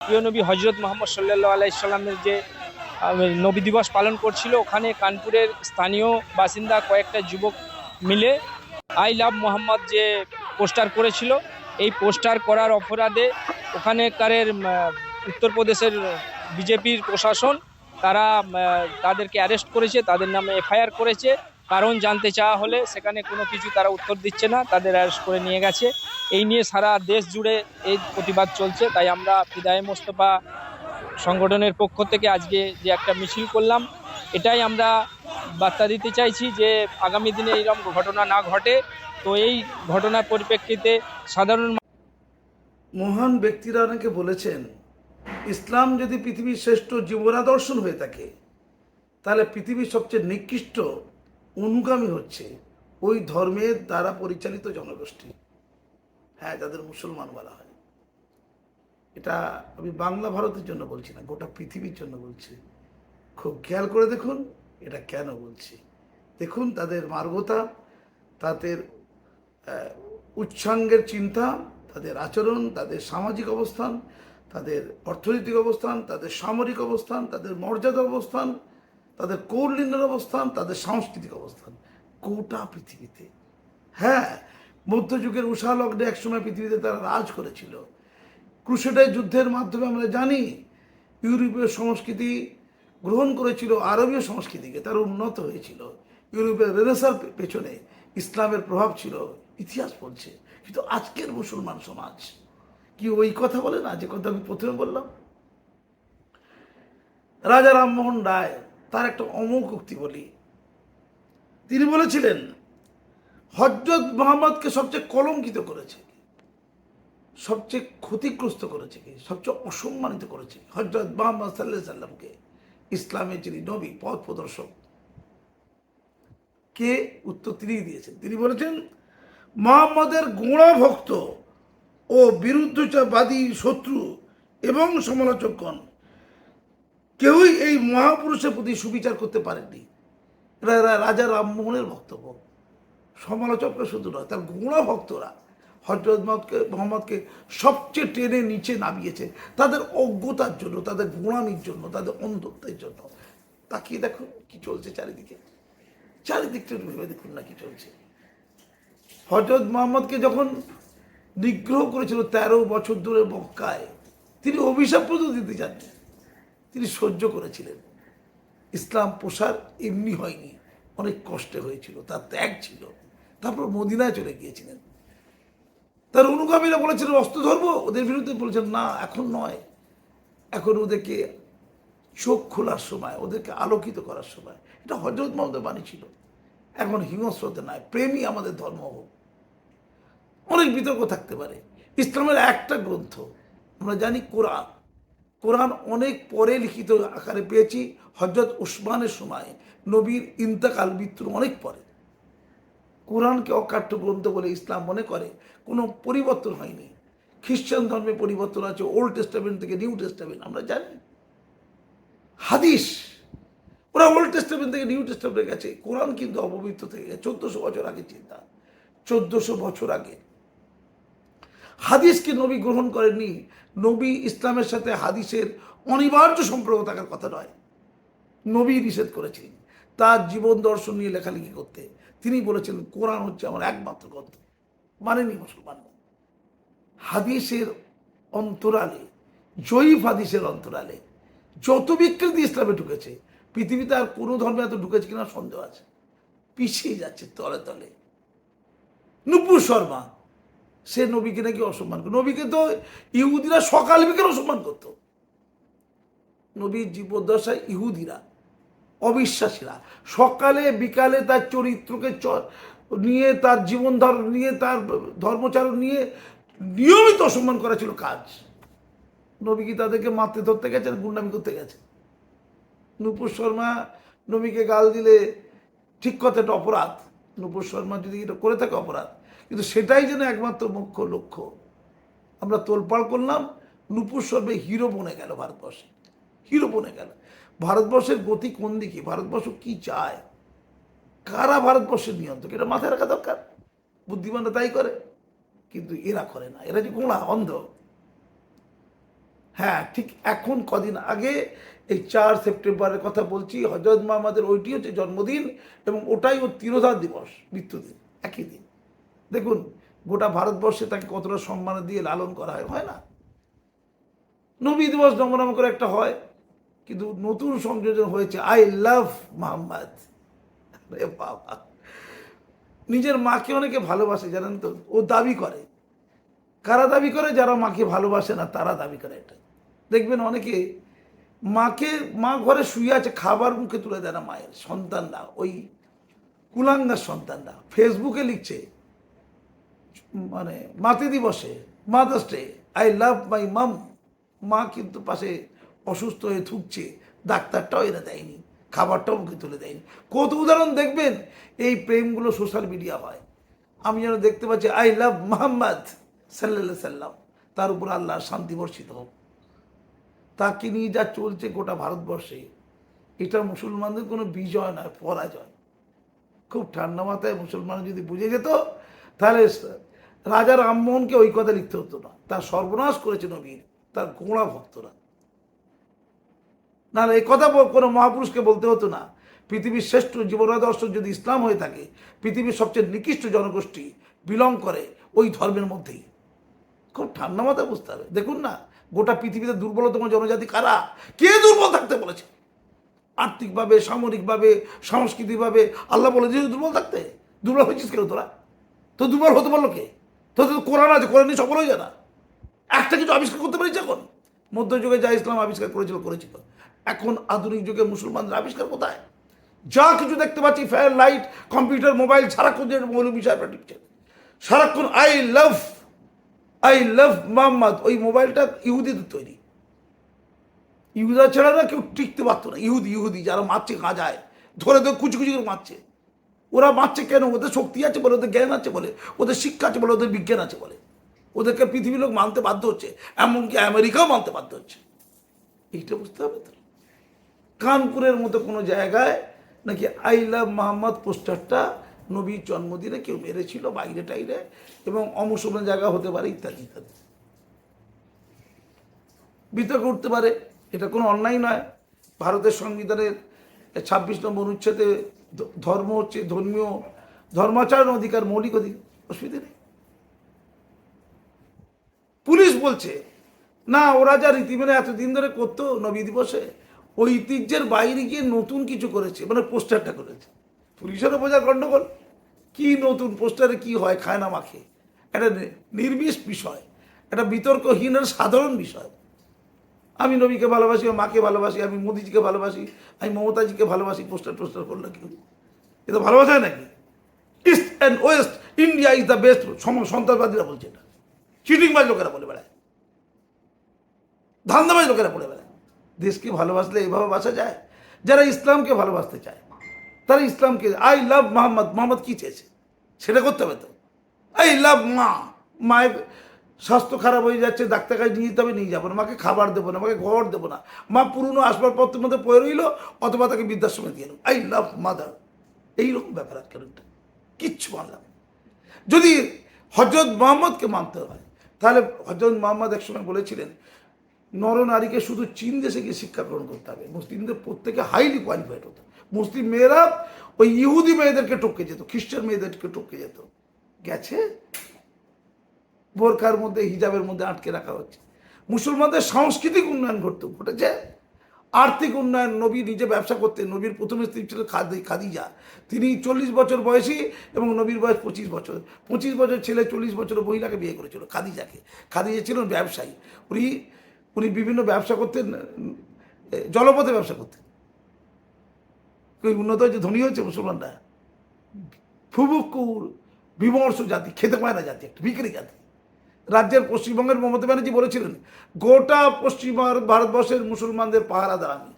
প্রিয় নবী হজরত মোহাম্মদ সাল্লাহ আলাইসাল্লামের যে নবী দিবস পালন করছিল, ওখানে কানপুরের স্থানীয় বাসিন্দা কয়েকটা যুবক মিলে আই লাভ মোহাম্মদ যে পোস্টার করেছিল, এই পোস্টার করার অপরাধে ওখানেকারের উত্তরপ্রদেশের বিজেপির প্রশাসন, তারা তাদেরকে অ্যারেস্ট করেছে, তাদের নামে এফআইআর করেছে কারণ জানতে চাওয়া হলে সেখানে কোনো কিছু তারা উত্তর দিচ্ছে না, তাদের অ্যারেস্ট করে নিয়ে গেছে। এই নিয়ে সারা দেশ জুড়ে এই প্রতিবাদ চলছে, তাই আমরা ফিদায়ে মোস্তফা সংগঠনের পক্ষ থেকে আজকে যে একটা মিছিল করলাম, এটাই আমরা বার্তা দিতে চাইছি যে আগামী দিনে এইরকম ঘটনা না ঘটে। তো এই ঘটনার পরিপ্রেক্ষিতে সাধারণ মহান ব্যক্তিরা অনেকে বলেছেন, ইসলাম যদি পৃথিবীর শ্রেষ্ঠ জীবনাদর্শন হয়ে থাকে, তাহলে পৃথিবীর সবচেয়ে নিকৃষ্ট অনুগামী হচ্ছে, ওই ধর্মের দ্বারা পরিচালিত জনগোষ্ঠী। হ্যাঁ যাদের মুসলমান বলা হয়। এটা আমি বাংলা ভারতের জন্য বলছি না, গোটা পৃথিবীর জন্য বলছি। খুব খেয়াল করে দেখুন, এটা কেন বলছি। দেখুন তাদের মার্গতা, তাদের উচ্ছাঙ্গের চিন্তা, তাদের আচরণ, তাদের সামাজিক অবস্থান, তাদের অর্থনৈতিক অবস্থান, তাদের সামরিক অবস্থান, তাদের মর্যাদা অবস্থান তাদের কৌলিন্যের অবস্থান, তাদের সাংস্কৃতিক অবস্থান। গোটা পৃথিবীতে। হ্যাঁ মধ্যযুগের উষা লগ্নে একসময় পৃথিবীতে তারা রাজ করেছিল। ক্রুশেডের যুদ্ধের মাধ্যমে আমরা জানি, ইউরোপীয় সংস্কৃতি গ্রহণ করেছিল, আরবীয় সংস্কৃতিকে তার উন্নত হয়েছিল। ইউরোপের রেনেসার পেছনে ইসলামের প্রভাব ছিল, ইতিহাস বলছে। কিন্তু আজকের মুসলমান সমাজ, কি ওই কথা বলে না? যে কথা আমি প্রথমে বললাম? রাজা রামমোহন রায় তার একটা অমোঘ উক্তি বলি। তিনি বলেছিলেন, হজরত মোহাম্মদকে সবচেয়ে কলঙ্কিত করেছে সবচেয়ে ক্ষতিগ্রস্ত করেছে কি? সবচেয়ে অসম্মানিত করেছে হজরত মোহাম্মদ সাল্লাহ সাল্লামকে ইসলামের যিনি নবী, পথ প্রদর্শক। কে? উত্তর তিনিই দিয়েছেন। তিনি বলেছেন, মোহাম্মদের গোড়া ভক্ত ও বিরুদ্ধবাদী শত্রু এবং সমালোচকগণ কেউই এই মহাপুরুষের প্রতি সুবিচার করতে এরা রাজা রামমোহনের বক্তব্য সমালোচকরা শুধু নয়, তার গোড়া ভক্তরা। হজরত মোহাম্মদকে মোহাম্মদকে সবচেয়ে টেনে নিচে নামিয়েছে। তাদের অজ্ঞতার জন্য, তাদের গোড়ামির জন্য, তাদের অন্ধত্বের জন্য। তাকিয়ে দেখুন কি চলছে চারিদিকে। চারিদিকটা ভেবে দেখুন না কি চলছে। হজরত মোহাম্মদকে যখন নিগ্রহ করেছিল তেরো বছর ধরে মক্কায়, তিনি অভিশাপ পর্যন্ত দিতে চাননি। তিনি সহ্য করেছিলেন। ইসলাম প্রসার এমনি হয়নি। অনেক কষ্টে হয়েছিল, তার ত্যাগ ছিল। তারপর মদিনায় চলে গিয়েছিলেন। তার অনুগামীরা বলেছিলেন, অস্ত্র ধরবো? ওদের বিরুদ্ধে বলেছেন, না, এখন নয়। এখন ওদেরকে চোখ খোলার সময়, ওদেরকে আলোকিত করার সময়। এটা হজরত মোহাম্মদের বাণী ছিল। এখন হিংস্রতে নয় প্রেমই আমাদের ধর্ম হোক। অনেক বিতর্ক থাকতে পারে। ইসলামের একটা গ্রন্থ, আমরা জানি কোরআন। কোরআন অনেক পরে লিখিত আকারে পেয়েছি হজরত উসমানের সময়। নবীর ইন্তেকাল মৃত্যুর অনেক পরে। কোরআনকে অকাঠ্য গ্রন্থ বলে ইসলাম মনে করে, কোনো পরিবর্তন হয়নি। খ্রিস্টান ধর্মে পরিবর্তন আছে, ওল্ড টেস্টামেন্ট থেকে নিউ টেস্টামেন্ট, আমরা জানি। হাদিস, ওরা ওল্ড টেস্টামেন্ট থেকে নিউ টেস্টামেন্টে গেছে। কোরআন কিন্তু অপবিত্র থেকে গেছে, চোদ্দশো বছর আগে চিন্তা, চোদ্দশো বছর আগে। হাদিসকে নবী গ্রহণ করেননি নবী ইসলামের সাথে হাদিসের অনিবার্য সম্পর্ক থাকার কথা নয়। নবী নিষেধ করেছিলেন। তার জীবন দর্শন নিয়ে লেখালেখি করতে। তিনি বলেছেন, কোরআন হচ্ছে আমার একমাত্র গ্রন্থ। মানেনি মুসলমান হাদিসের অন্তরালে, জয়ীফ হাদিসের অন্তরালে যত বিকৃতি ইসলামে ঢুকেছে, পৃথিবীতে আর কোনো ধর্মে এত ঢুকেছে কিনা সন্দেহ আছে। পিছিয়ে যাচ্ছে তলে তলে। নুপুর শর্মা সে নবীকে নাকি অসম্মান করে। নবীকে তো ইহুদিরা সকাল বিকেল অসম্মান করতো। নবীর জীবদ্দশায় ইহুদিরা, অবিশ্বাসীরা সকালে বিকালে তার চরিত্রকে নিয়ে তার জীবন নিয়ে তার ধর্মচারণ নিয়ে নিয়মিত অসম্মান করা ছিল কাজ। নবী কি তাদেরকে মারতে ধরতে গেছে আর গুন্ডামি করতে গেছে নুপুর শর্মা নবীকে গাল দিলে ঠিক কথা এটা অপরাধ। নুপুর শর্মা যদি এটা করে থাকে, অপরাধ। কিন্তু সেটাই যেন একমাত্র মুখ্য লক্ষ্য। আমরা তোলপাড় করলাম, নুপুর শর্মা হিরো বনে গেল ভারতবর্ষে। হিরো বনে গেল। ভারতবর্ষের গতি কোন দিকে? ভারতবর্ষ কি চায়? কারা ভারতবর্ষের নিয়ন্ত্রক? এটা মাথায় রাখা দরকার। বুদ্ধিমানরা তাই করে। কিন্তু এরা করে না। এরা যে গোড়া, অন্ধ। হ্যাঁ ঠিক এখন কদিন আগে এই চার সেপ্টেম্বরের কথা বলছি, হজরত মাহমাদের ওইটি হচ্ছে জন্মদিন এবং ওটাই ওর তিরোধান দিবস, মৃত্যুদিন, একই দিন। দেখুন, গোটা ভারতবর্ষে তাকে কতটা সম্মান দিয়ে লালন করা হয় হয় না? নবী দিবস নমনাম করে একটা হয়, কিন্তু নতুন সংযোজন হয়েছে আই লাভ মোহাম্মদ নিজের মাকে অনেকে ভালোবাসে, জানেন তো? ও দাবি করে। কারা দাবি করে? যারা মাকে ভালোবাসে না, তারা দাবি করে এটা। দেখবেন অনেকে মাকে, মা ঘরে শুয়ে আছে, খাবার মুখে তুলে দেয় না মায়ের সন্তানরা, ওই কুলাঙ্গার সন্তানরা। ফেসবুকে লিখছে মানে মাতৃ দিবসে mother's day I love my mom মা কিন্তু পাশে অসুস্থ হয়ে থুকছে, ডাক্তারটাও এনে দেয়নি, খাবারটাও মুখে তুলে দেয়নি। কত উদাহরণ দেখবেন, এই প্রেমগুলো সোশ্যাল মিডিয়া হয়। আমি যেন দেখতে পাচ্ছি আই লাভ মোহাম্মদ সাল্লা সাল্লাম। তার উপর আল্লাহ শান্তি বর্ষিত হোক। তাকে নিয়ে যা চলছে গোটা ভারতবর্ষে, এটা মুসলমানদের কোনো বিজয় নয়, পরাজয়। খুব ঠান্ডা মাথায় মুসলমান যদি বুঝে যেত, তাহলে রাজা রামমোহনকে ওই কথা লিখতে হতো না। তার সর্বনাশ করেছে নবীর তার গোড়া ভক্তরা। না এই কথা কোনো মহাপুরুষকে বলতে হতো না। পৃথিবীর শ্রেষ্ঠ জীবনাদর্শ যদি ইসলাম হয়ে থাকে, পৃথিবীর সবচেয়ে নিকৃষ্ট জনগোষ্ঠী বিলং করে ওই ধর্মের মধ্যেই। খুব ঠান্ডা মাথায় বুঝতে হবে। দেখুন না, গোটা পৃথিবীতে দুর্বলতম জনজাতি কারা? কে দুর্বল থাকতে বলেছে? আর্থিকভাবে, সামরিকভাবে, সাংস্কৃতিকভাবে, আল্লাহ বলে যে দুর্বল থাকতে। দুর্বল হয়েছিস কেন তোরা? তো দুর্বল হতে পারল কে? তো তো কোরআন আছে, কোরআন নিয়ে সফল হয়ে যায় না। একটা কিছু আবিষ্কার করতে পারিস এখন। মধ্যযুগে যা ইসলাম আবিষ্কার করেছিল করেছিল। এখন আধুনিক যুগে মুসলমানদের আবিষ্কার কোথায়? যা কিছু দেখতে পাচ্ছি ফ্যান লাইট কম্পিউটার মোবাইল সারাক্ষণ যে মৌল বিষয়টা টিপছে সারাক্ষণ I love I love Muhammad ওই মোবাইলটা ইহুদিদের তৈরি। ইহুদা ছাড়া না কেউ টিকতে পারতো না। ইহুদি ইহুদি, যারা মারছে গাঁজায় ধরে ধরে কুচি কুচি করে মারছে। ওরা মারছে কেন? ওদের শক্তি আছে বলে, ওদের জ্ঞান আছে বলে, ওদের শিক্ষা আছে বলে, ওদের বিজ্ঞান আছে বলে। ওদেরকে পৃথিবীর লোক মানতে বাধ্য হচ্ছে, এমনকি আমেরিকাও মানতে বাধ্য হচ্ছে। এইটা বুঝতে হবে তো? কানপুরের মতো কোনো জায়গায় নাকি আই লাভ মোহাম্মদ পোস্টারটা নবীর জন্মদিনে কেউ মেরেছিল, বাইরে টাইরে, এবং অমুসলমান জায়গা হতে পারে, ইত্যাদি ইত্যাদি। বিতর্ক উঠতে পারে, এটা কোনো অন্যায় নয়। ভারতের সংবিধানের ছাব্বিশ নম্বর অনুচ্ছেদে ধর্ম হচ্ছে ধর্মীয়, ধর্মাচরণ অধিকার, মৌলিক অধিকার, অসুবিধা নেই। পুলিশ বলছে, না, ওরা যা রীতি মেনে এতদিন ধরে করতো নবী দিবসে, ঐতিহ্যের বাইরে গিয়ে নতুন কিছু করেছে মানে পোস্টারটা করেছে। পুলিশেরও বোঝার গণ্ডগোল কি নতুন পোস্টারে কি হয়, খায় না, মাখে। একটা নির্বিষ বিষয়, একটা বিতর্কহীন সাধারণ বিষয়। আমি নবীকে ভালোবাসি আমার মাকে ভালোবাসি, আমি মোদিজিকে ভালোবাসি, আমি মমতাজিকে ভালোবাসি, পোস্টার টোস্টার করলে কি এ তো ভালোবাসা নাকি? East and west India is the best সন্ত্রাসবাদীরা বলছে এটা। চিটিংবাজ লোকেরা বলে বেড়ায়। ধান্দাবাজ লোকেরা বলে বেড়ায়। দেশকে ভালোবাসলে এইভাবে বাসা যায়? যারা ইসলামকে ভালোবাসতে চায়, তারা ইসলামকে আই লাভ মোহাম্মদ মোহাম্মদ কি চেয়েছে? সেটা করতে হবে তো। আই লাভ মা, মায়ের স্বাস্থ্য খারাপ হয়ে যাচ্ছে ডাক্তার কাছে নিয়ে যেতে হবে, নিয়ে যাব না। মাকে খাবার দেবো না, মাকে ঘর দেবো না। মা পুরনো আসবাবপত্রের মধ্যে পড়ে রইল, অথবা তাকে বৃদ্ধাশ্রমে দিয়ে দেবো আই লাভ মাদার এইরকম ব্যাপার আজকাল কিচ্ছু মানলাম। যদি হজরত মোহাম্মদকে মানতে হয়, তাহলে হজরত মোহাম্মদ একসময় বলেছিলেন নরনারীকে শুধু চীন দেশে গিয়ে শিক্ষা গ্রহণ করতে হবে। মুসলিমদের প্রত্যেকে হাইলি কোয়ালিফাইড হতো মুসলিম মেয়েরা ওই ইহুদি মেয়েদেরকে টপকে যেত, খ্রিস্টান মেয়েদেরকে টপকে যেত। গেছে? বোরকার মধ্যে, হিজাবের মধ্যে আটকে রাখা হচ্ছে। মুসলমানদের সাংস্কৃতিক উন্নয়ন ঘটতে ঘটেছে। আর্থিক উন্নয়ন, নবী নিজে ব্যবসা করতেন। নবীর প্রথম স্ত্রী ছিল খাদি, খাদিজা। তিনি চল্লিশ বছর বয়সী এবং নবীর বয়স পঁচিশ বছর। পঁচিশ বছর ছেলে, চল্লিশ বছর মহিলাকে বিয়ে করেছিল খাদিজাকে। খাদিজা ছিলেন ব্যবসায়ী। উনি উনি বিভিন্ন ব্যবসা করতেন জলপথে ব্যবসা করতেন। উন্নত হয়েছে, ধনী হয়েছে মুসলমানরা? ফুবুকুর, বিমর্ষ জাতি, খেতে পায় না জাতি, একটা বিক্রি জাতি। রাজ্যের পশ্চিমবঙ্গের মমতা ব্যানার্জি বলেছিলেন, গোটা পশ্চিম ভারত- ভারতবর্ষের মুসলমানদের পাহারাদার আমি।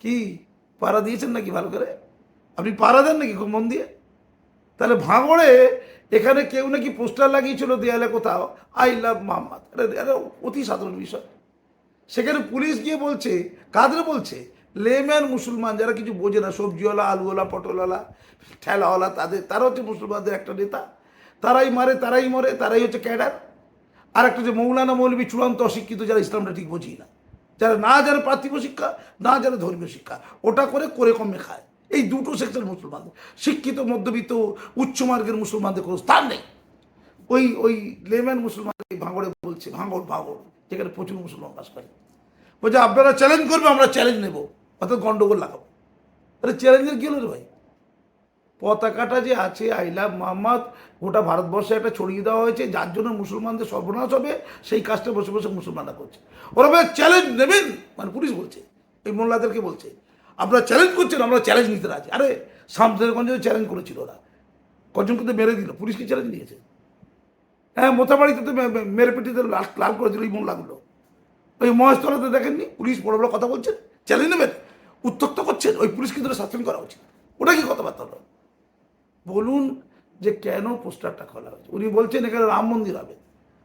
কি, পাহারা দিয়েছেন নাকি ভালো করে? আপনি পাহারা দেন নাকি খুব মন দিয়ে? তাহলে ভাঙড়ে এখানে কেউ নাকি পোস্টার লাগিয়েছিল দেয়ালে কোথাও, আই লাভ মোহাম্মদ। এটা অতি সাধারণ বিষয়। সেখানে পুলিশ গিয়ে বলছে, কাদের বলছে? লেম্যান মুসলমান যারা কিছু বোঝে না, সবজিওয়ালা, আলুওয়ালা, পটলওয়ালা, ঠেলাওয়ালা, তাদের, তারা হচ্ছে মুসলমানদের একটা নেতা। তারাই মারে, তারাই মরে, তারাই হচ্ছে ক্যাডার। আর একটা যে মৌলানা মৌলবী চূড়ান্ত অশিক্ষিত যারা ইসলামটা ঠিক বুঝি না। যারা না জানে পার্থিব শিক্ষা, না জানে ধর্মীয় শিক্ষা, ওটা করে করে কমে খায়। এই দুটো সেকশন মুসলমানদের। শিক্ষিত, মধ্যবিত্ত উচ্চমার্গের মুসলমানদের কোনো স্থান নেই। ওই ওই লেম্যান মুসলমান ভাঙড়ে বলছে, ভাঙড় ভাঙড়, যেখানে প্রচুর মুসলমান বাস করে। বলছে, আপনারা চ্যালেঞ্জ করবে, আমরা চ্যালেঞ্জ নেব। অর্থাৎ গন্ডগোল লাগাবো। আরে চ্যালেঞ্জের কী হলো রে ভাই? পতাকাটা যে আছে আই লাভ মোহাম্মদ গোটা ভারতবর্ষে একটা ছড়িয়ে দেওয়া হয়েছে, যার জন্য মুসলমানদের সর্বনাশ হবে, সেই কাজটা বসে বসে মুসলমানরা করছে। ওরা চ্যালেঞ্জ নেবেন? মানে পুলিশ বলছে, এই মোল্লাদেরকে বলছে আপনারা চ্যালেঞ্জ করছেন আমরা চ্যালেঞ্জ নিতে রাজি। আরে শামসেরগঞ্জে চ্যালেঞ্জ করেছিল ওরা। কজন কিন্তু মেরে দিল, পুলিশকে চ্যালেঞ্জ দিয়েছে হ্যাঁ মোথাবাড়িতে তো মেরে পেটিতে লাল লাল করে দিল এই মোল্লাগুলো। ওই মহেশতলাতে দেখেননি? পুলিশ বড় বড় কথা বলছেন চ্যালেঞ্জ নেবেন? উত্তক্ত করছেন ওই পুলিশকে ধরে শাসন করা উচিত। ওটা কি কথাবার্তা হলো? বলুন যে কেন পোস্টারটা খোলা হয়েছে। উনি বলছেন এখানে রাম মন্দির হবে।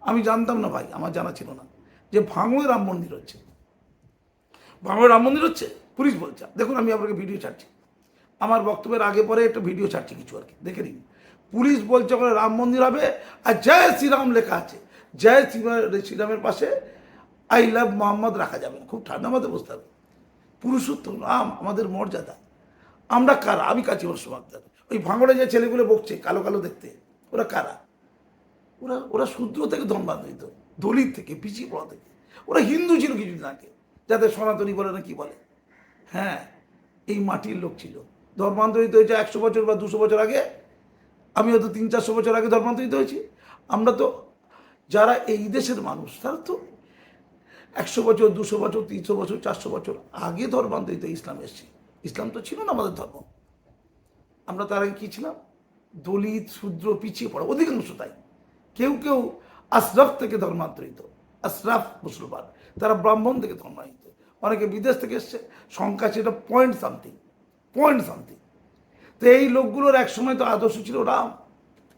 আমি জানতাম না ভাই, আমার জানা ছিল না যে ভাঙড়ে রাম মন্দির হচ্ছে। ভাঙড়ে রাম মন্দির হচ্ছে? পুলিশ বলছে। দেখুন, আমি আপনাকে ভিডিও ছাড়ছি। আমার বক্তব্যের আগে পরে একটা ভিডিও ছাড়ছি কিছু আর কি। দেখে নিন। পুলিশ বলছে ওখানে রাম মন্দির হবে আর জয় শ্রীরাম লেখা আছে। জয় শ্রীরাম শ্রীরামের পাশে আই লাভ মোহাম্মদ রাখা যাবে খুব ঠান্ডা মতো বুঝতে হবে। পুরুষোত্তম, রাম, আমাদের মর্যাদা। আমরা কারা? আমি কাজী অসম আক্তার ওই ভাঙড়ে যে ছেলেগুলো বকছে, কালো কালো দেখতে, ওরা কারা? ওরা ওরা শূদ্র থেকে ধর্মান্তরিত দলিত থেকে, পিছিয়ে পড়া থেকে। ওরা হিন্দু ছিল কিছুদিন আগে, যাদের সনাতনী বলে না কি বলে? হ্যাঁ এই মাটির লোক ছিল। ধর্মান্তরিত হয়েছে একশো বছর বা দুশো বছর আগে, আমি হয়তো তিন চারশো বছর আগে ধর্মান্তরিত হয়েছি। আমরা তো, যারা এই দেশের মানুষ, তারা তো একশো বছর, দুশো বছর, তিনশো বছর, চারশো বছর আগে ধর্মান্তরিত ইসলাম এসছে। ইসলাম তো ছিল না আমাদের ধর্ম। আমরা তার আগে কী ছিলাম? দলিত, শূদ্র, পিছিয়ে পড়া, অধিকাংশ তাই। কেউ কেউ আশরাফ থেকে ধর্মান্তরিত, আশরাফ মুসলমান, তারা ব্রাহ্মণ থেকে ধর্মান্তরিত। অনেকে বিদেশ থেকে এসছে, সংখ্যা সেটা পয়েন্ট সামথিং পয়েন্ট সামথিং তো এই লোকগুলোর এক সময় তো আদর্শ ছিল রাম।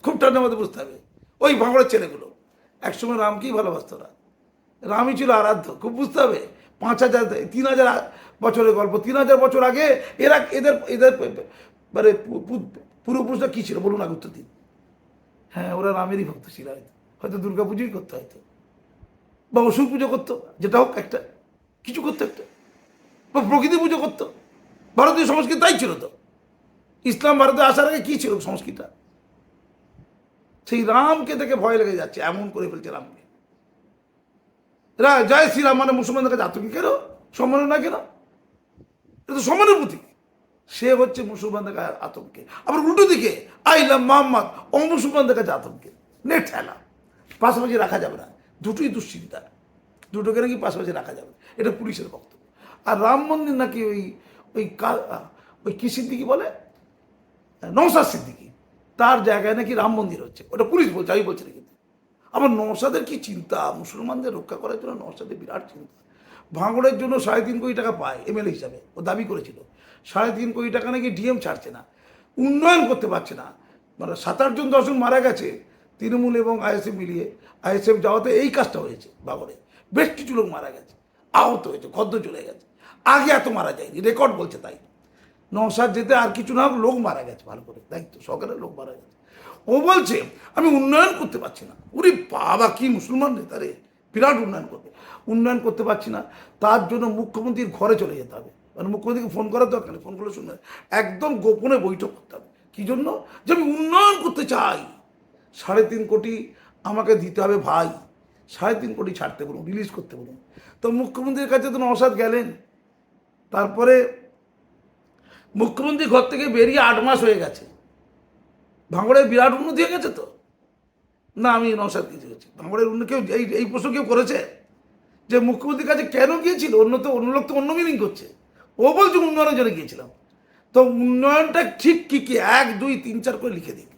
খুব ঠান্ডা মধ্যে বুঝতে হবে। ওই ভাঙড়ের ছেলেগুলো। একসময় রামকেই ভালোবাসতো না। রামই ছিল আরাধ্য, খুব বুঝতে হবে। পাঁচ হাজার, তিন হাজার বছরের গল্প, তিন হাজার বছর আগে এরা, এদের এদের মানে পূর্বপুরুষরা কী ছিল? বলুন আগে উত্তর দিন। হ্যাঁ ওরা রামেরই ভক্ত ছিল হয়তো। হয়তো দুর্গা পুজোই করতো হয়তো। বা অসুর পুজো করতো, যেটা হোক একটা। কিছু করতো একটা। বা প্রকৃতি পুজো করতো। ভারতীয় সংস্কৃতি তাই ছিল তো। ইসলাম ভারতে আসার আগে কী ছিল সংস্কৃতিটা? সেই রামকে দেখে ভয় লেগে যাচ্ছে, এমন করে ফেলছে রামকে। জয় শ্রীরাম মানে মুসলমানদের কাছে আতঙ্কি কেন? সম্মানের না কেন? এটা তো সম্মানের প্রতীক সে হচ্ছে মুসলমানদের কাছে আতঙ্কে। আবার উল্টো দিকে, আইলাম মোহাম্মদ, অমুসলমানদের কাছে আতঙ্কে। নেট ঠেলা। পাশাপাশি রাখা যাবে না। দুটোই দুশ্চিন্তা। দুটোকে নাকি পাশাপাশি রাখা যাবে না। এটা পুলিশের বক্তব্য। আর রাম মন্দির নাকি ওই ওই ওই কি সিদ্দিকি বলে? নৌসাদ সিদ্দিকি। তার জায়গায় নাকি রাম মন্দির হচ্ছে। ওটা পুলিশ বলছে, আমি বলছি না কিন্তু। আবার নৌসাদের কি চিন্তা? মুসলমানদের রক্ষা করার জন্য নৌসাদের বিরাট চিন্তা। ভাঙড়ের জন্য সাড়ে তিন কোটি টাকা পায়, এমএলএ হিসাবে। ও দাবি করেছিল। সাড়ে তিন কোটি টাকা নাকি ডিএম ছাড়ছে না, উন্নয়ন করতে পারছে না। মানে সাত আটজন দশজন মারা গেছে, তৃণমূল এবং আইএসএফ মিলিয়ে। আইএসএফ যাওয়াতে এই কাজটা হয়েছে বাগড়ে বেশ কিছু লোক মারা গেছে, আহত হয়েছে খদ্দ চলে গেছে। আগে এত মারা যায়নি, রেকর্ড বলছে তাই। নৌসাদ যেতে আর কিছু না লোক মারা গেছে ভালো করে দায়িত্ব সকালে লোক মারা গেছে। ও বলছে, আমি উন্নয়ন করতে পারছি না। উনি বাবা, কি মুসলমান নেতা রে, বিরাট উন্নয়ন করবে। উন্নয়ন করতে পারছি না, তার জন্য মুখ্যমন্ত্রীর ঘরে চলে যেতে হবে। মানে মুখ্যমন্ত্রীকে ফোন করার দরকার নেই ফোন করলে শুনবে। একদম গোপনে বৈঠক করতে হবে। কী জন্য? যে আমি উন্নয়ন করতে চাই। সাড়ে তিন কোটি আমাকে দিতে হবে ভাই। সাড়ে তিন কোটি ছাড়তে বলুন রিলিজ করতে বলুন। তো মুখ্যমন্ত্রীর কাছে তো নসাদ গেলেন। তারপরে মুখ্যমন্ত্রী ঘর থেকে বেরিয়ে আট মাস হয়ে গেছে। ভাঙড়ের বিরাট উন্নতি হয়ে গেছে তো? না, আমি নসাদ কিছু গেছি ভাঙড়ের উন্নতি কেউ এই এই প্রশ্ন কেউ করেছে? যে মুখ্যমন্ত্রীর কাছে কেন গিয়েছিল? অন্য তো অন্য লোক তো অন্য মিনিং করছে। ও বলছে উন্নয়নের জন্য গিয়েছিলাম। তো উন্নয়নটা ঠিক কী কী? এক, দুই, তিন, চার করে লিখে দিন।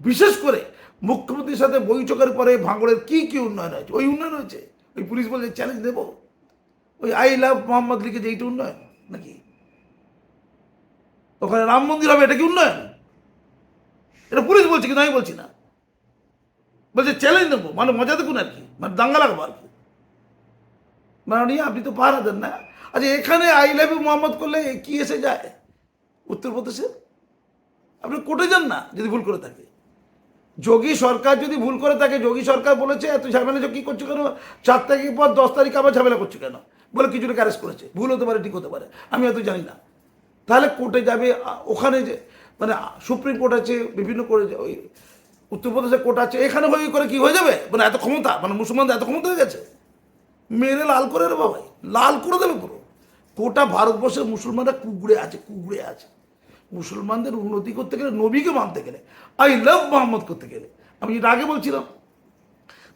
বিশেষ করে মুখ্যমন্ত্রীর সাথে বৈঠকের পরে ভাঙড়ের কি কি উন্নয়ন হয়েছে? ওই উন্নয়ন হয়েছে? ওই পুলিশ বলছে চ্যালেঞ্জ দেবো? ওই আই লাভ মোহাম্মদ লিখেছে এইটা উন্নয়ন নাকি? ওখানে রাম মন্দির হবে, এটা কি উন্নয়ন? এটা পুলিশ বলছে, কিন্তু আমি বলছি না। বলছে চ্যালেঞ্জ দেবো? মানে মজা দেখুন আর কি? মানে দাঙ্গা লাগবো আর কি? মানে আপনি তো পাহারা দেন না। আচ্ছা এখানে আই লাভ ইউ মোহাম্মদ করলে কি এসে যায়? উত্তরপ্রদেশে? আপনি কোর্টে যান না, যদি ভুল করে থাকে। যোগী সরকার যদি ভুল করে থাকে, যোগী সরকার বলেছে, এত ঝামেলা কি করছ কেন? চার তারিখের পর দশ তারিখ আবার ঝামেলা করছ কেন? বলে কিছুটা অ্যারেস্ট করেছে। ভুল হতে পারে, ঠিক হতে পারে। আমি হয়তো জানি না। তাহলে কোর্টে যাবে ওখানে যে মানে সুপ্রিম কোর্ট আছে, বিভিন্ন করে ওই উত্তরপ্রদেশে কোর্ট আছে, এখানে হয়ে করে কি হয়ে যাবে? মানে এত ক্ষমতা মানে মুসলমানদের এত ক্ষমতা হয়ে গেছে? মেরে লাল করে দেবে, বাবাই। লাল করে দেবে পুরো। গোটা ভারতবর্ষের মুসলমানরা কুগড়ে আছে কুগড়ে আছে। মুসলমানদের উন্নতি করতে গেলে, নবীকে মানতে গেলে, আই লাভ মোহাম্মদ করতে গেলে। আমি যেটা আগে বলছিলাম,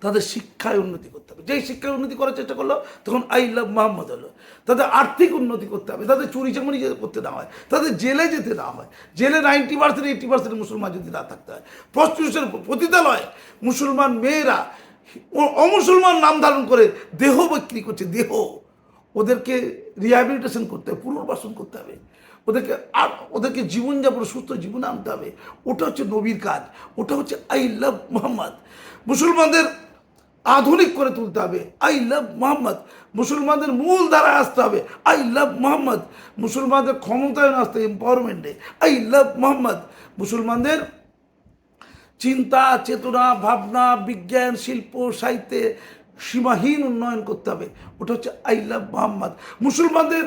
তাদের শিক্ষায় উন্নতি করতে হবে। যেই শিক্ষায় উন্নতি করার চেষ্টা করল, তখন আই লাভ মোহাম্মদ হলো। তাদের আর্থিক উন্নতি করতে হবে, তাদের চুরি চামড়ি করতে না হয়, তাদের জেলে যেতে না হয়। জেলে নাইনটি পার্সেন্ট এইটি পার্সেন্ট মুসলমান যদি না থাকতে হয়। প্রস্টিটিউশন পতিতালয়, মুসলমান মেয়েরা অমুসলমান নাম ধারণ করে দেহ বিক্রি করছে, দেহ। ওদেরকে রিহ্যাবিলিটেশন করতে হবে, পুনর্বাসন করতে হবে। ওদেরকে আর ওদেরকে জীবনযাপন, সুস্থ জীবনে আনতে হবে। ওটা হচ্ছে নবীর কাজ, ওটা হচ্ছে আই লাভ মোহাম্মদ মুসলমানদের আধুনিক করে তুলতে হবে আই লাভ মোহাম্মদ মুসলমানদের মূল ধারায় আসতে হবে আই লাভ মোহাম্মদ মুসলমানদের ক্ষমতায়ন আসতে এম্পাওয়ারমেন্টে আই লাভ মোহাম্মদ মুসলমানদের চিন্তা, চেতনা, ভাবনা, বিজ্ঞান, শিল্প, সাহিত্যে সীমাহীন উন্নয়ন করতে হবে। ওটা হচ্ছে আই লাভ মোহাম্মদ। মুসলমানদের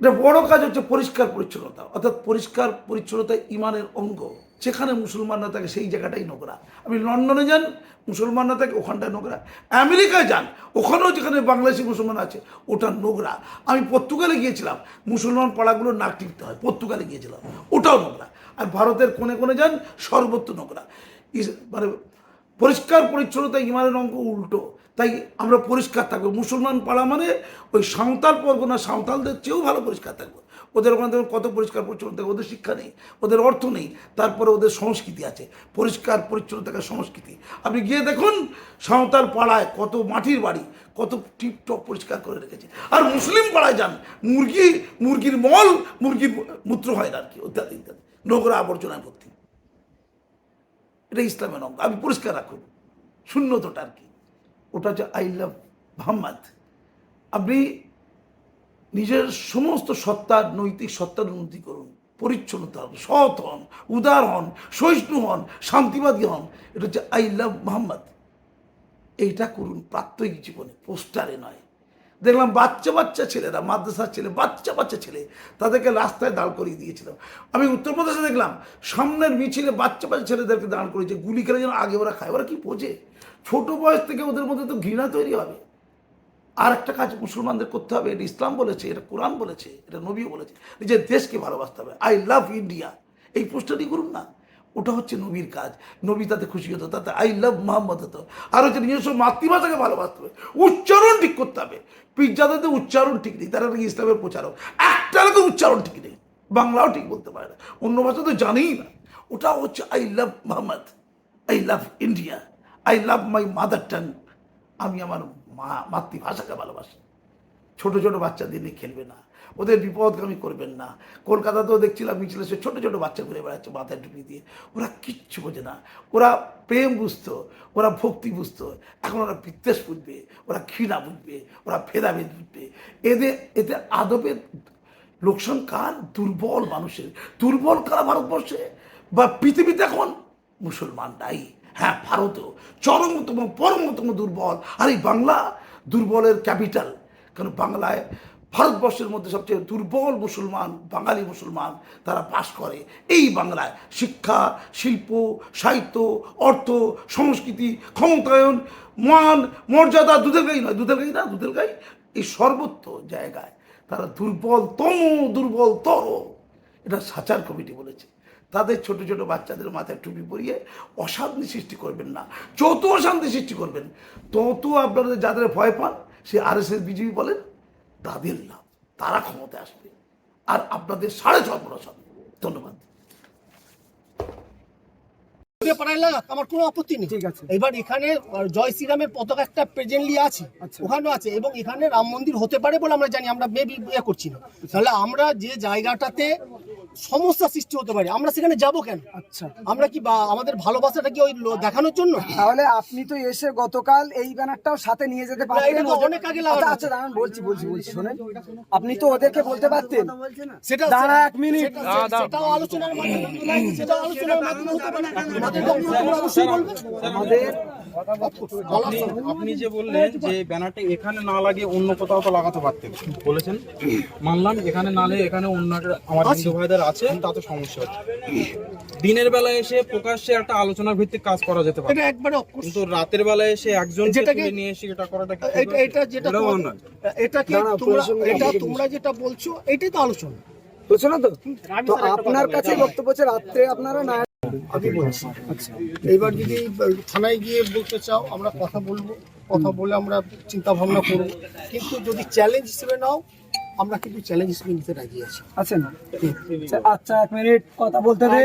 এটা বড় কাজ হচ্ছে পরিষ্কার পরিচ্ছন্নতা, অর্থাৎ পরিষ্কার পরিচ্ছন্নতা ইমানের অঙ্গ। যেখানে মুসলমানরা থাকে সেই জায়গাটাই নোংরা। আপনি লন্ডনে যান, মুসলমানরা থাকে ওখানটায় নোংরা। আমেরিকায় যান, ওখানেও যেখানে বাংলাদেশি মুসলমান আছে, ওটা নোংরা। আমি পর্তুগালে গিয়েছিলাম, মুসলমান পাড়াগুলো নাক টিপতে হয়, পর্তুগালে গিয়েছিলাম, ওটাও নোংরা। আর ভারতের কোণে কোণে যান, সর্বত্র নোংরা। মানে পরিষ্কার পরিচ্ছন্নতা ইমানের অঙ্ক উল্টো। তাই আমরা পরিষ্কার থাকব। মুসলমান পাড়া মানে ওই সাঁওতাল পরগনা সাঁওতালদের চেয়েও ভালো পরিষ্কার থাকব। ওদের ওখানে দেখুন কত পরিষ্কার পরিচ্ছন্ন থাকে। ওদের শিক্ষা নেই, ওদের অর্থ নেই, তারপরে ওদের সংস্কৃতি আছে। পরিষ্কার পরিচ্ছন্ন থাকার সংস্কৃতি। আপনি গিয়ে দেখুন সাঁওতাল পাড়ায় কত মাটির বাড়ি, কত টিপটপ পরিষ্কার করে রেখেছে। আর মুসলিম পাড়ায় যান, মুরগি, মুরগির মল, মুরগির মূত্র হয় না আর কি ইত্যাদি ইত্যাদি নোংরা আবর্জনায় ভর্তি। এটা ইসলামের অঙ্গ। আমি পরিষ্কার রাখুন। শূন্যতটা আর কি। ওটা হচ্ছে আই লাভ মোহাম্মদ আপনি নিজের সমস্ত সত্তার নৈতিক সত্তার উন্নতি করুন। পরিচ্ছন্নতা হন, সৎ হন, উদার হন, সহিষ্ণু হন, শান্তিবাদী হন। এটা হচ্ছে আই লাভ মোহাম্মদ এইটা করুন প্রাত্যহিক জীবনে। পোস্টারে নয়। দেখলাম বাচ্চা বাচ্চা ছেলেরা, মাদ্রাসার ছেলে, বাচ্চা বাচ্চা ছেলে, তাদেরকে রাস্তায় দাঁড় করিয়ে দিয়েছিলাম আমি উত্তরপ্রদেশে দেখলাম, সামনের মিছিলে বাচ্চা বাচ্চা ছেলেদেরকে দাঁড় করিয়েছে গুলি খেলে যেন আগে ওরা খায়। ওরা কি বোঝে? ছোট বয়স থেকে ওদের মধ্যে তো ঘৃণা তৈরি হবে। আর একটা কাজ মুসলমানদের করতে হবে, এটা ইসলাম বলেছে, এটা কোরআন বলেছে, এটা নবীও বলেছে নিজের দেশকে ভালোবাসতে হবে। আই লাভ ইন্ডিয়া এই পোস্টারই করুন না। ওটা হচ্ছে নবীর কাজ। নবী তাতে খুশি হতো, তাতে আই লাভ মোহাম্মদ হতো। আর হচ্ছে নিজস্ব মাতৃভাষাকে ভালোবাসতে হবে, উচ্চারণ ঠিক করতে হবে। পিজ্জাদের উচ্চারণ ঠিক নেই, তারা নাকি ইসলামের প্রচারক। একটা লোক উচ্চারণ ঠিক নেই, বাংলাও ঠিক বলতে পারে না। অন্য ভাষা তো জানেই না। ওটা হচ্ছে I love Muhammad, I love India, I love my mother tongue. আমি আমার মা মাতৃভাষাকে ভালোবাসি। ছোট ছোট বাচ্চাদের নিয়ে খেলবে না। ওদের বিপদগামী করবেন না। কলকাতাতেও দেখছিলাম মিছিলে সে ছোটো ছোটো বাচ্চা ঘুরে বেড়াচ্ছে মাথায় টুপি দিয়ে। ওরা কিচ্ছু বোঝে না। ওরা প্রেম বুঝতো, ওরা ভক্তি বুঝতো। এখন ওরা বিদ্বেষ বুঝবে, ওরা ঘৃণা বুঝবে, ওরা ভেদাভেদ বুঝবে। এদের এতে আদবের লোকসান কার? দুর্বল মানুষের। দুর্বল কারা ভারতবর্ষে? বা পৃথিবীতে এখন মুসলমান মুসলমানরাই হ্যাঁ ভারতও। চরমতম, পরমতম দুর্বল। আর এই বাংলা দুর্বলের ক্যাপিটাল। কারণ বাংলায় ভারতবর্ষের মধ্যে সবচেয়ে দুর্বল মুসলমান, বাঙালি মুসলমান তারা বাস করে। এই বাংলায় শিক্ষা, শিল্প, সাহিত্য, অর্থ, সংস্কৃতি, ক্ষমতায়ন, মান, মর্যাদা দুধের গাই নয়, দুধের গাই না, দুধের গাই এই সর্বত্র জায়গায় তারা দুর্বলতম, দুর্বলতর। এটা সাচার কমিটি বলেছে। তাদের ছোট ছোট বাচ্চাদের মাথায় টুপি পরিয়ে অশান্তি সৃষ্টি করবেন না। যত অশান্তি সৃষ্টি করবেন, তত আপনাদের যাদের ভয় পান, সে আর এস এস বিজেপি বলেন তাদের লাভ তারা ক্ষমতায় আসবে। আর আপনাদের সাড়ে সর্বনাশ হবে ধন্যবাদ। আমার কোনো আপত্তি নেই। ঠিক আছে। এবার এখানে জয় শ্রীরামের পতাকা একটা প্রেজেন্টলি আছে আচ্ছা। ওখানেও আছে এবং এখানে রাম মন্দির হতে পারে বলে আমরা জানি আমরা মেবি ইয়ে করছি না। তাহলে আমরা যে জায়গাটাতে সমস্যা সৃষ্টি হতে পারে আমরা সেখানে যাব কেন? আচ্ছা। আমরা কি আমাদের ভালোবাসাটা কি ওই দেখানোর জন্য? তাহলে আপনি তো এসে গতকাল এই ব্যানারটাও সাথে নিয়ে যেতে পারতেন। ওদের- অনেক আগে লাগানো আচ্ছা, আচ্ছা দাঁড়ান বলছি বলছি বলছি শোনেন। আপনি তো ওদেরকে বলতে পারতেন। সেটা দাঁড়া এক মিনিট। সেটা- সেটাও আলোচনার মাধ্যমে সেটাও আলোচনার মাধ্যমে হতে পারে। আমাদের আপনি আপনি যে বললেন যে ব্যানারটা এখানে না লাগিয়ে অন্য কোথাও তো লাগাতে পারতেন। বলেছেন। মানলাম এখানে না লাগিয়ে এখানে অন্য আমার হিন্দু ভাইদের আছে তাতে সমস্যা হচ্ছে। দিনের বেলায় এসে প্রকাশ্যে একটা আলোচনার ভিত্তিক কাজ করা যেতে পারে। এটা কিন্তু রাতের বেলায় এসে একজন যেটাকে- নিয়ে এসে এটা করাটা এটা এটা যেটা। এটাকে দাঁড়াও, তোমরা এটা তোমরা যেটা বলছো এটাই তো আলোচনা। বুঝছ না তো? তো আপনার কাছে বক্তব্য হচ্ছে রাত্রে আপনারা না আমি বলছি আচ্ছা এইবার যদি থানায় গিয়ে বলতে চাও আমরা কথা বলব কথা বলে আমরা চিন্তা ভাবনা করব। কিন্তু যদি চ্যালেঞ্জ হিসেবে নাও আমরা কিন্তু চ্যালেঞ্জ হিসেবে নিতে রাজি আছি। আছেন আচ্ছা এক মিনিট কথা বলতে দে।